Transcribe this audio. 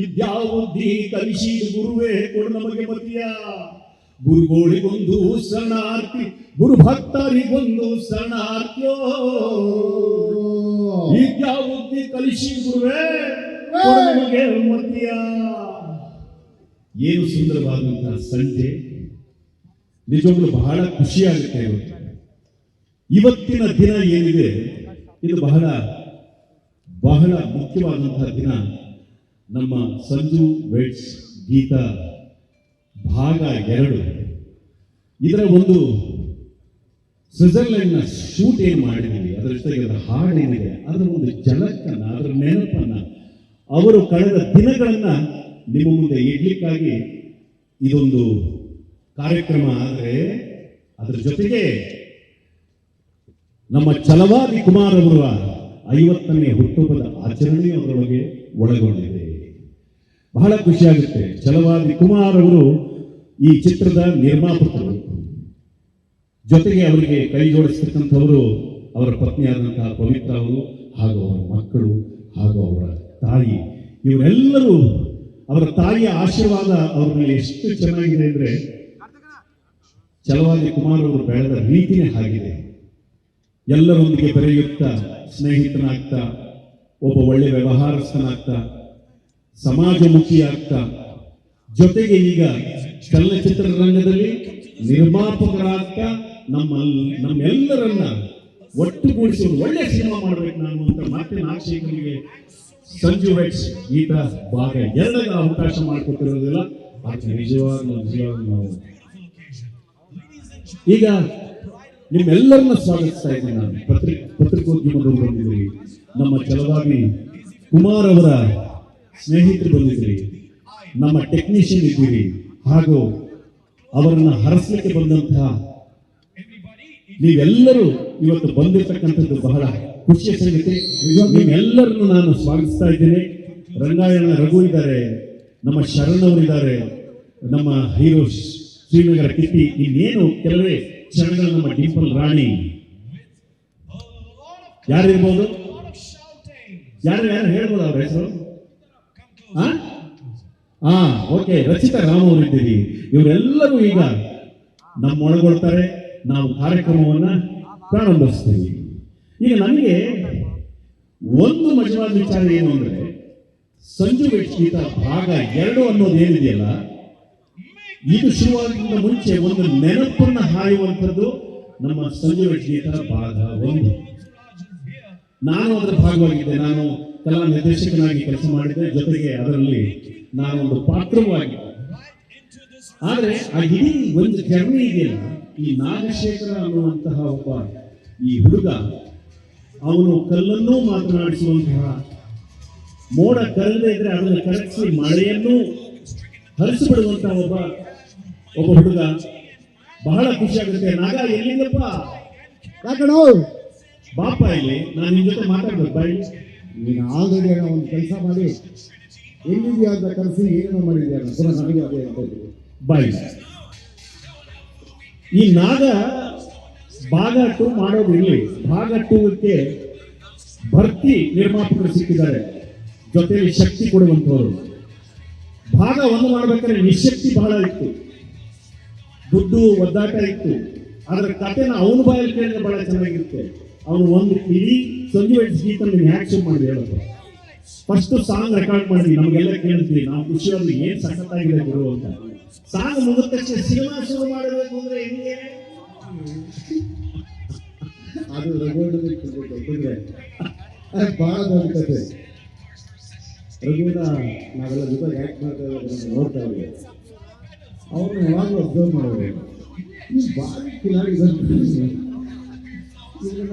ವಿದ್ಯಾಬುದ್ಧಿ ಕಲಿಸಿ ಗುರುವೇ ಕೊಡು ನಮಗೆ ಮತಿಯ. ಗುರುಗಳಿಗೊಂದು ಶರಣಾರ್ಥಿ ಗುರು ಭಕ್ತರಿಗೊಂದು ಶರಣಾರ್ಥ್ಯೋ ವಿದ್ಯಾಬುದ್ಧಿ ಕಲಿಸಿ ಗುರುವೇ ನಮಗೆ ಮತಿಯ. ಏನು ಸುಂದರವಾದಂತಹ ಸಂಜೆ. ನಿಜವಾಗ್ಲೂ ಬಹಳ ಖುಷಿಯಾಗುತ್ತೆ ಇವತ್ತು. ಇವತ್ತಿನ ದಿನ ಏನಿದೆ? ಇದು ಬಹಳ ಬಹಳ ಮುಖ್ಯವಾದಂತಹ ದಿನ. ನಮ್ಮ ಸಂಜು ವೆಟ್ಸ್ ಗೀತ ಭಾಗ ಎರಡು. ಇದರ ಒಂದು ಸ್ವಿಟ್ಜರ್ಲೆಂಡ್ನ ಶೂಟ್ ಏನು ಮಾಡಿದ್ದೀವಿ ಅದರ ಜೊತೆಗೆ ಅದರ ಹಾಡು ಏನಿದೆ? ಅದರ ಒಂದು ಜನಕ್ಕನ್ನ ಅದರ ನೆನಪನ್ನ ಅವರು ಕಳೆದ ದಿನಗಳನ್ನ ನಿಮ್ಮ ಮುಂದೆ ಇಡ್ಲಿಕ್ಕಾಗಿ ಇದೊಂದು ಕಾರ್ಯಕ್ರಮ ಆದರೆ ಅದರ ಜೊತೆಗೆ ನಮ್ಮ ಚಲವಾದಿ ಕುಮಾರ್ ಅವರ ಐವತ್ತನೇ ಹುಟ್ಟುಹಬ್ಬದ ಆಚರಣೆ ಅದರೊಳಗೆ ಒಳಗೊಂಡಿದೆ. ಬಹಳ ಖುಷಿಯಾಗುತ್ತೆ. ಚಲವಾದಿ ಕುಮಾರ್ ಅವರು ಈ ಚಿತ್ರದ ನಿರ್ಮಾಪಕರು. ಜೊತೆಗೆ ಅವರಿಗೆ ಕೈ ಜೋಡಿಸ್ತಕ್ಕಂಥವರು ಅವರ ಪತ್ನಿಯಾದಂತಹ ಪವಿತ್ರ ಅವರು ಹಾಗೂ ಅವರ ಮಕ್ಕಳು ಹಾಗೂ ಅವರ ತಾಯಿ. ಇವರೆಲ್ಲರೂ ಅವರ ತಾಯಿಯ ಆಶೀರ್ವಾದ ಅವ್ರ ಮೇಲೆ ಎಷ್ಟು ಚೆನ್ನಾಗಿದೆ ಅಂದ್ರೆ ಚಲವಾದಿ ಕುಮಾರ್ ಅವರು ಬೆಳೆದ ರೀತಿನೇ ಆಗಿದೆ ಎಲ್ಲರೊಂದಿಗೆ ಬೆರೆಯುತ್ತಾ ಸ್ನೇಹಿತನಾಗ್ತಾ, ಒಬ್ಬ ಒಳ್ಳೆ ವ್ಯವಹಾರಸ್ಥನಾಗ್ತಾ ಸಮಾಜಮುಖಿಯಾಗ್ತಾ ಜೊತೆಗೆ ಈಗ ಚಲನಚಿತ್ರ ರಂಗದಲ್ಲಿ ನಿರ್ಮಾಪಕರಾಗ್ತಾ ನಮ್ಮ ನಮ್ಮೆಲ್ಲರನ್ನ ಒಟ್ಟುಗೂಡಿಸಿ ಒಳ್ಳೆ ಸಿನಿಮಾ ಮಾಡ್ಬೇಕು ನಾನು ಅಂತ ಮತ್ತೆ ನಾಗಶೇಖರಿಗೆ ಸಂಜು ವೆಟ್ಸ್ ಈತ ಭಾಗ ಎರಡರ ಅವಕಾಶ ಮಾಡಿಕೊಟ್ಟಿರೋದಿಲ್ಲ. ಅದಕ್ಕೆ ನಿಜವಾಗ್ಲೂ ನಿಜವಾಗ್ಲೂ ಈಗ ನಿಮ್ಮೆಲ್ಲರನ್ನ ಸ್ವಾಗತಿಸ್ತಾ ಇದ್ದೀನಿ ನಾನು. ಪತ್ರಿಕೆ ಪತ್ರಿಕೋದ್ಯಮದವರು ನಮ್ಮ ಚಲವಾಗಿ ಕುಮಾರ್ ಅವರ ಸ್ನೇಹಿತರು ಬಂದಿದ್ರಿ ನಮ್ಮ ಟೆಕ್ನಿಷಿಯನ್ ಇದ್ದೀರಿ. ಹಾಗೂ ಅವರನ್ನ ಹರಸಲಿಕ್ಕೆ ಬಂದಂತಹ ನೀವೆಲ್ಲರೂ ಇವತ್ತು ಬಂದಿರತಕ್ಕಂಥದ್ದು ಬಹಳ ಖುಷಿಯ ಸಂಗತಿ ನಿಮ್ಮೆಲ್ಲರನ್ನು ನಾನು ಸ್ವಾಗತಿಸ್ತಾ ಇದ್ದೇನೆ. ರಂಗಾಯಣ ರಘು ಇದ್ದಾರೆ, ನಮ್ಮ ಶರಣ್ ಅವರಿದ್ದಾರೆ ನಮ್ಮ ಹೀರೋ ಶ್ರೀನಗರ ಕಿಟ್ಟಿ, ಇನ್ನೇನು ಕೆಲವೇ ಕ್ಷಣಗಳ ನಮ್ಮ ಡಿಂಪಲ್ ರಾಣಿ. ಯಾರಿರ್ಬೋದು? ಯಾರು ಯಾರು ಹೇಳ್ಬೋದು ಅವ್ರ ಹೆಸರು? ಹಾ? ಓಕೆ, ರಚಿತಾ ರಾಮ್ ಅವರಿದ್ದೀರಿ ಇವರೆಲ್ಲರೂ ಈಗ ನಮ್ಮೊಳಗೊಳ್ತಾರೆ. ನಾವು ಕಾರ್ಯಕ್ರಮವನ್ನ ಪ್ರಾರಂಭಿಸ್ತೀವಿ. ಈಗ ನನಗೆ ಒಂದು ಮಜವಾದ ವಿಚಾರ ಏನು ಅಂದ್ರೆ, ಸಂಜು ಗೀತ ಭಾಗ ಎರಡು ಅನ್ನೋದು ಏನಿದೆಯಲ್ಲ, ಇದು ಶುರುವಾಗೋದ್ರಿಂದ ಮುಂಚೆ ಒಂದು ನೆನಪನ್ನ ಹಾಯುವಂಥದ್ದು ನಮ್ಮ ಸಂಜು ಗೀತ ಭಾಗ ಒಂದು. ನಾನು ಅದರ ಭಾಗವಾಗಿದ್ದೆ. ನಾನು ಕಲಾ ನಿರ್ದೇಶಕನಾಗಿ ಕೆಲಸ ಮಾಡಿದ್ದೆ ಜೊತೆಗೆ ಅದರಲ್ಲಿ ನಾನು ಒಂದು ಪಾತ್ರವೂ ಆಗಿದ್ದೆ ಆದರೆ ಆ ಇಡೀ ಒಂದು ಜರ್ನಿ ಇದೆಯಲ್ಲ ಈ ನಾಗಶೇಖರ ಅನ್ನುವಂತಹ ಒಬ್ಬ ಈ ಹುಡುಗ ಅವನು ಕಲ್ಲನ್ನೂ ಮಾತನಾಡಿಸುವಂತಹ ಮೋಡ ಕಲ್ಲದೇ ಇದ್ರೆ ಅದನ್ನು ಕರಗಿಸಿ ಮಳೆಯನ್ನು ಹರಿಸಿಬಿಡುವಂತಹ ಒಬ್ಬ ಒಬ್ಬ ಹುಡುಗ. ಬಹಳ ಖುಷಿಯಾಗುತ್ತೆ ನಾಗ ಎಲ್ಲಿಂದಪ್ಪ ಯಾಕಣೋ ಬಾಪ ಇಲ್ಲಿ. ನಾನು ನಿಮ್ಮ ಜೊತೆ ಮಾತಾಡ್ಬೇಕು. ಬಾಯಿ. ನೀನು ಆಲ್ರೆಡಿ ಒಂದು ಕೆಲಸ ಮಾಡಿ ಎಲ್ಲಿದೆಯಾ ಅಂತ ಕರೆಸಿ ಏನೇನೋ ಮಾಡಿದ್ಯಾ ಪುನಃ ನನಗೆ ಅದೇ ಅಂತ ಬಾಯಿ. ಈ ನಾಗ ಭಾಗ ಟು ಮಾಡೋದು ಇಲ್ಲಿ. ಭಾಗ ಟೂಕ್ಕೆ ಭರ್ತಿ ನಿರ್ಮಾಪಕರು ಸಿಕ್ಕಿದ್ದಾರೆ. ಜೊತೆಯಲ್ಲಿ ಶಕ್ತಿ ಕೊಡುವಂಥವ್ರು. ಭಾಗ ಒಂದು ಮಾಡ್ಬೇಕಾದ್ರೆ ನಿಶಕ್ತಿ ಬಹಳ ಇತ್ತು. ದುಡ್ಡು ಒದ್ದಾಟ ಇತ್ತು. ಅದರ ಕಥೆನ ಅವನು ಬಾಯಲ್ಲಿ ಕೇಳಿದ್ರೆ ಬಹಳ ಚೆನ್ನಾಗಿರುತ್ತೆ. ಅವನು ಒಂದು ಇಡೀ ಸಂಜೆ ಗೀತ ನೀನು ಆಕ್ಷನ್ ಮಾಡಿ ಹೇಳೋದು. ಫಸ್ಟ್ ಸಾಂಗ್ ರೆಕಾರ್ಡ್ ಮಾಡಿ ನಮಗೆಲ್ಲ ಕೇಳ್ತೀವಿ, ನಾವು ಖುಷಿಯಾಗಿ ಏನ್ ಸಖತ್ತಾಗಿದೆ ಗುರು ಅಂತ. ಸಾಂಗ್ ಮುಗಿದ ತಕ್ಷಣ ಸಿನಿಮಾ ಶುರು ಮಾಡಬೇಕು ಅಂದ್ರೆ ಹೆಂಗೆ? ಅದು ಕೊಟ್ಟಿದ್ರೆ ಬಹಳ ದೊಡ್ಡ ಕತೆ. ರಘುವಣ್ಣ ನಾವೆಲ್ಲ ಜೊತೆ ಯಾಕೆ ಮಾಡ್ತಾ ನೋಡ್ತಾ ಇದ್ದೀವಿ ಅವ್ರನ್ನ ಯಾವಾಗಲೂ ಅಬ್ಸರ್ವ್ ಮಾಡೋದು ಈ ಭಾರಿ ಕಿಲಾಡಿ ಇದನ್ನ